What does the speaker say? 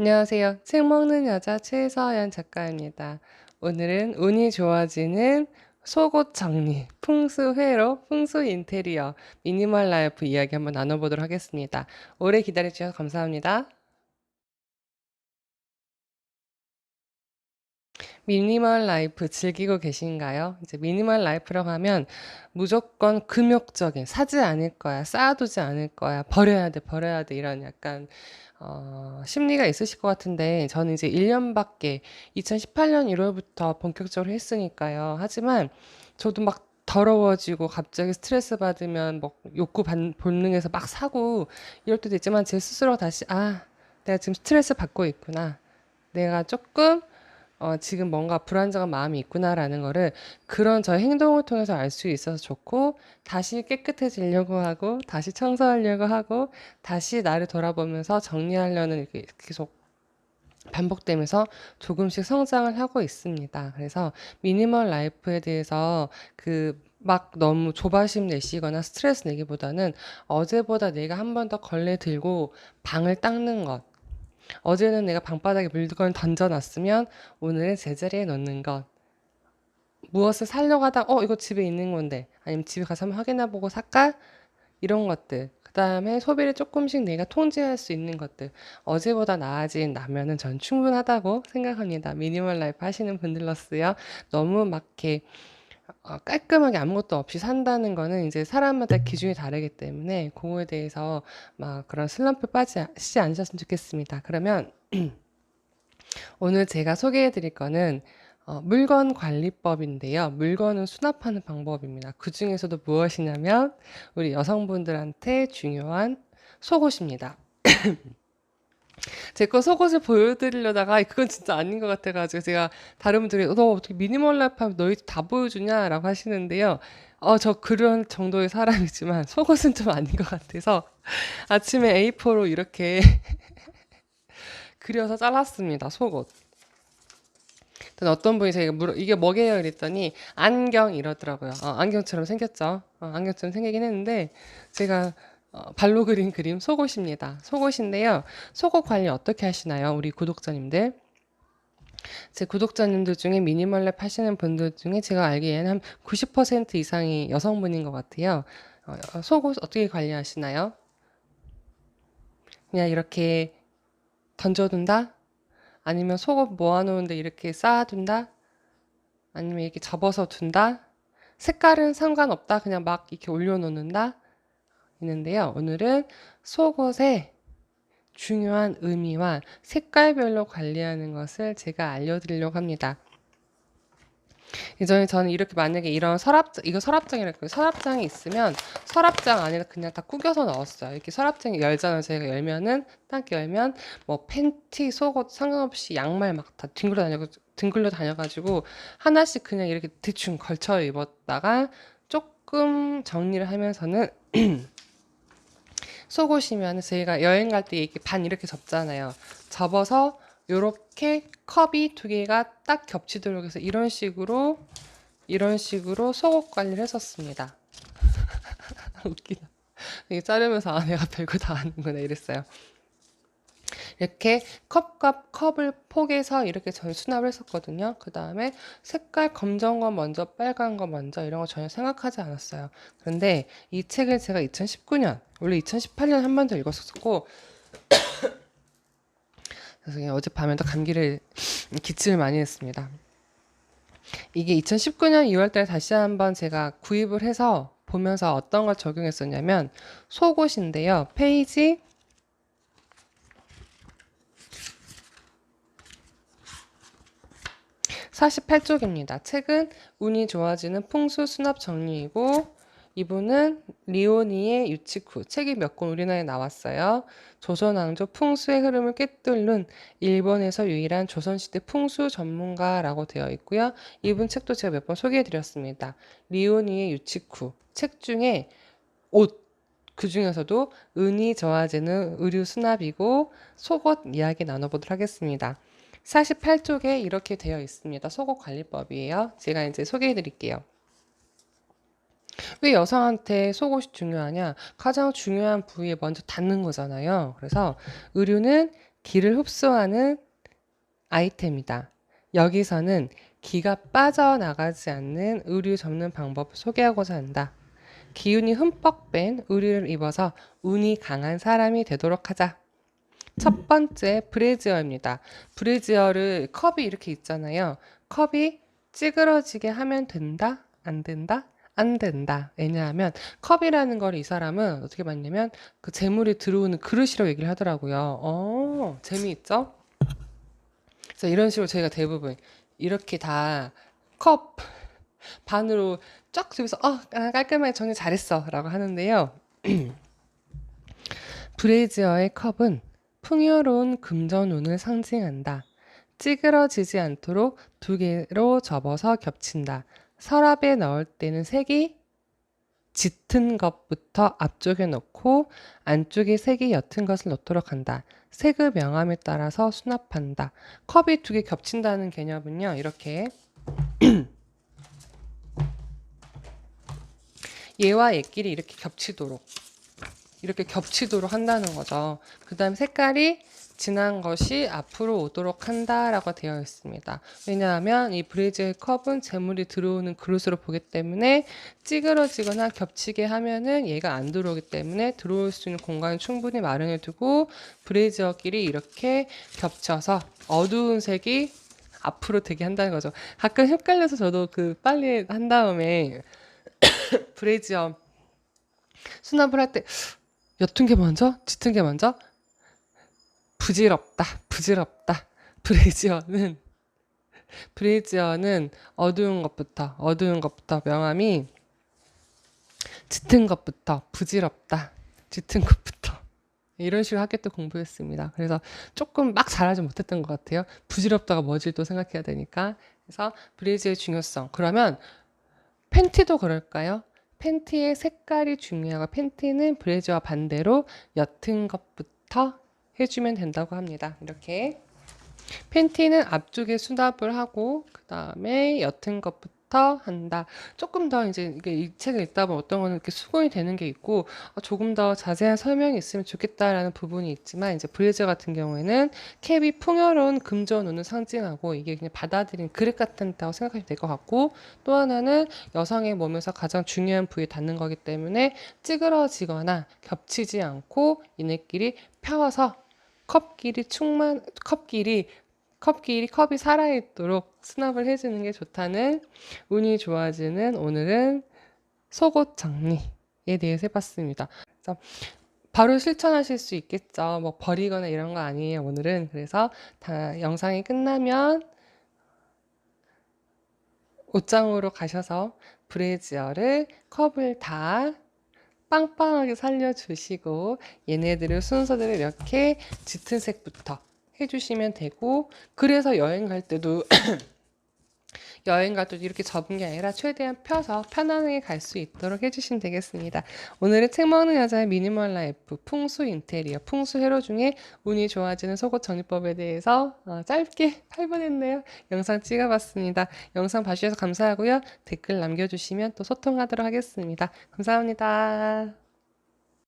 안녕하세요. 책 먹는 여자 최서연 작가입니다. 오늘은 운이 좋아지는 속옷 정리, 풍수 회로, 풍수 인테리어, 미니멀 라이프 이야기 한번 나눠보도록 하겠습니다. 오래 기다려주셔서 감사합니다. 미니멀 라이프 즐기고 계신가요? 이제 미니멀 라이프라고 하면 무조건 금욕적인, 사지 않을 거야, 쌓아두지 않을 거야, 버려야 돼, 버려야 돼, 이런 약간 어, 심리가 있으실 것 같은데 저는 이제 1 년밖에 2018년 1 월부터 본격적으로 했으니까요. 하지만 저도 막 더러워지고 갑자기 스트레스 받으면 뭐 욕구 반, 본능에서 막 사고 이럴 때도 있지만 제 스스로 다시 아, 내가 지금 스트레스 받고 있구나. 내가 조금 어, 지금 뭔가 불안정한 마음이 있구나라는 거를 그런 저의 행동을 통해서 알 수 있어서 좋고 다시 깨끗해지려고 하고 다시 청소하려고 하고 다시 나를 돌아보면서 정리하려는 이렇게 계속 반복되면서 조금씩 성장을 하고 있습니다. 그래서 미니멀 라이프에 대해서 그 막 너무 조바심 내시거나 스트레스 내기보다는 어제보다 내가 한 번 더 걸레 들고 방을 닦는 것, 어제는 내가 방바닥에 물건을 던져놨으면 오늘은 제자리에 놓는 것. 무엇을 살려고 하다가 어 이거 집에 있는 건데 아니면 집에 가서 한번 확인해보고 살까? 이런 것들. 그 다음에 소비를 조금씩 내가 통제할 수 있는 것들. 어제보다 나아진 나면은 전 충분하다고 생각합니다. 미니멀 라이프 하시는 분들로서요. 너무 막 이렇게 어, 깔끔하게 아무것도 없이 산다는 거는 이제 사람마다 기준이 다르기 때문에 그거에 대해서 막 그런 슬럼프 빠지지 않으셨으면 좋겠습니다. 그러면 오늘 제가 소개해 드릴 거는 어, 물건 관리법인데요. 물건은 수납하는 방법입니다. 그 중에서도 무엇이냐면 우리 여성분들한테 중요한 속옷입니다. 제 거 속옷을 보여드리려다가 그건 진짜 아닌 것 같아가지고 제가 다른 분들이 너 어떻게 미니멀 라이프 하면 너희 다 보여주냐라고 하시는데요. 어, 저 그런 정도의 사람이지만 속옷은 좀 아닌 것 같아서 아침에 A4로 이렇게 그려서 잘랐습니다. 속옷. 어떤 분이 제가 물어 이게 뭐게요? 이랬더니 안경 이러더라고요. 어, 안경처럼 생겼죠. 어, 안경처럼 생기긴 했는데 제가 어, 발로 그린 그림 속옷입니다. 속옷인데요. 속옷 관리 어떻게 하시나요? 우리 구독자님들. 제 구독자님들 중에 미니멀랩 하시는 분들 중에 제가 알기에는 한 90% 이상이 여성분인 것 같아요. 어, 어, 속옷 어떻게 관리하시나요? 그냥 이렇게 던져둔다? 아니면 속옷 모아놓은데 이렇게 쌓아둔다? 아니면 이렇게 접어서 둔다? 색깔은 상관없다. 그냥 막 이렇게 올려놓는다? 있는데요. 오늘은 속옷의 중요한 의미와 색깔별로 관리하는 것을 제가 알려드리려고 합니다. 예전에 저는 이렇게 만약에 이런 서랍장, 이거 서랍장이라고 서랍장이 있으면 서랍장 안에 그냥 다 구겨서 넣었어요. 이렇게 서랍장 열잖아요. 저희가 열면은 딱 열면 뭐 팬티, 속옷 상관없이 양말 막 다 뒹굴러 다녀 뒹굴러 다녀가지고 하나씩 그냥 이렇게 대충 걸쳐 입었다가 조금 정리를 하면서는 속옷이면 저희가 여행 갈 때 이렇게 반 이렇게 접잖아요. 접어서 이렇게 컵이 두 개가 딱 겹치도록 해서 이런 식으로 이런 식으로 속옷 관리를 했었습니다. 웃기다. 이게 자르면서 아 내가 별거 다 하는구나 이랬어요. 이렇게 컵과 컵을 포개서 이렇게 저희 수납을 했었거든요. 그 다음에 색깔 검정 거 먼저 빨간 거 먼저 이런 거 전혀 생각하지 않았어요. 그런데 이 책을 제가 2019년 원래 2018년 한 번 더 읽었었고 그래서 어젯밤에도 감기를 기침을 많이 했습니다. 이게 2019년 2월달에 다시 한번 제가 구입을 해서 보면서 어떤 걸 적용했었냐면 속옷인데요. 페이지 48쪽입니다. 책은 운이 좋아지는 풍수 수납 정리이고 이분은 리오니의 유치쿠 책이 몇 권 우리나라에 나왔어요. 조선왕조 풍수의 흐름을 꿰뚫는 일본에서 유일한 조선시대 풍수 전문가라고 되어 있고요. 이분 책도 제가 몇 번 소개해 드렸습니다. 리오니의 유치쿠 책 중에 옷, 그 중에서도 은이 좋아지는 의류 수납이고 속옷 이야기 나눠보도록 하겠습니다. 48쪽에 이렇게 되어 있습니다. 속옷 관리법이에요. 제가 이제 소개해 드릴게요. 왜 여성한테 속옷이 중요하냐? 가장 중요한 부위에 먼저 닿는 거잖아요. 그래서 의류는 기를 흡수하는 아이템이다. 여기서는 기가 빠져나가지 않는 의류 접는 방법을 소개하고자 한다. 기운이 흠뻑 뺀 의류를 입어서 운이 강한 사람이 되도록 하자. 첫 번째 브래지어입니다. 브래지어를 컵이 이렇게 있잖아요. 컵이 찌그러지게 하면 된다? 안 된다? 안 된다. 왜냐하면 컵이라는 걸 이 사람은 어떻게 봤냐면 그 재물이 들어오는 그릇이라고 얘기를 하더라고요. 어, 재미있죠? 그래서 이런 식으로 저희가 대부분 이렇게 다 컵 반으로 쫙 집어서 어 아, 깔끔하게 정리 잘했어 라고 하는데요. 브레이지어의 컵은 풍요로운 금전운을 상징한다. 찌그러지지 않도록 두 개로 접어서 겹친다. 서랍에 넣을 때는 색이 짙은 것부터 앞쪽에 넣고 안쪽에 색이 옅은 것을 넣도록 한다. 색의 명암에 따라서 수납한다. 컵이 두 개 겹친다는 개념은요. 이렇게 얘와 얘끼리 이렇게 겹치도록 이렇게 겹치도록 한다는 거죠. 그 다음 색깔이 진한 것이 앞으로 오도록 한다라고 되어 있습니다. 왜냐하면 이 브레이즈의 컵은 재물이 들어오는 그릇으로 보기 때문에 찌그러지거나 겹치게 하면은 얘가 안 들어오기 때문에 들어올 수 있는 공간을 충분히 마련해 두고 브레이즈어끼리 이렇게 겹쳐서 어두운 색이 앞으로 되게 한다는 거죠. 가끔 헷갈려서 저도 그 빨리 한 다음에 브레이즈어 수납을 할 때 옅은 게 먼저, 짙은 게 먼저 부질없다, 부질없다. 브레이지어는 브레이지어는 어두운 것부터 어두운 것부터 명암이 짙은 것부터 부질없다, 짙은 것부터 이런 식으로 하게 또 공부했습니다. 그래서 조금 막 잘하지 못했던 것 같아요. 부질없다가 뭐지 또 생각해야 되니까. 그래서 브레이즈의 중요성. 그러면 팬티도 그럴까요? 팬티의 색깔이 중요하고 팬티는 브레이즈와 반대로 옅은 것부터 해주면 된다고 합니다. 이렇게 팬티는 앞쪽에 수납을 하고 그 다음에 옅은 것부터 한다. 조금 더 이제 이게 이 책을 읽다 보면 어떤 거는 이렇게 수긍이 되는 게 있고 어, 조금 더 자세한 설명이 있으면 좋겠다라는 부분이 있지만 이제 브레이즈 같은 경우에는 캡이 풍요로운 금전 운을 상징하고 이게 그냥 받아들인 그릇 같다고 생각하시면 될 것 같고 또 하나는 여성의 몸에서 가장 중요한 부위에 닿는 거기 때문에 찌그러지거나 겹치지 않고 이네끼리 펴서 컵끼리 충만 컵끼리 컵끼리 컵이 살아있도록 수납을 해주는 게 좋다는 운이 좋아지는 오늘은 속옷 정리에 대해서 해봤습니다. 바로 실천하실 수 있겠죠. 뭐 버리거나 이런 거 아니에요. 오늘은 그래서 다 영상이 끝나면 옷장으로 가셔서 브래지어를 컵을 다 빵빵하게 살려주시고 얘네들을 순서대로 이렇게 짙은 색부터 해주시면 되고 그래서 여행 갈 때도 여행 갈 때도 이렇게 접은 게 아니라 최대한 펴서 편안하게 갈 수 있도록 해주시면 되겠습니다. 오늘은 책 먹는 여자의 미니멀 라이프 풍수 인테리어 풍수 회로 중에 운이 좋아지는 속옷 정리법에 대해서 어, 짧게 8분 했네요. 영상 찍어봤습니다. 영상 봐주셔서 감사하고요. 댓글 남겨주시면 또 소통하도록 하겠습니다. 감사합니다.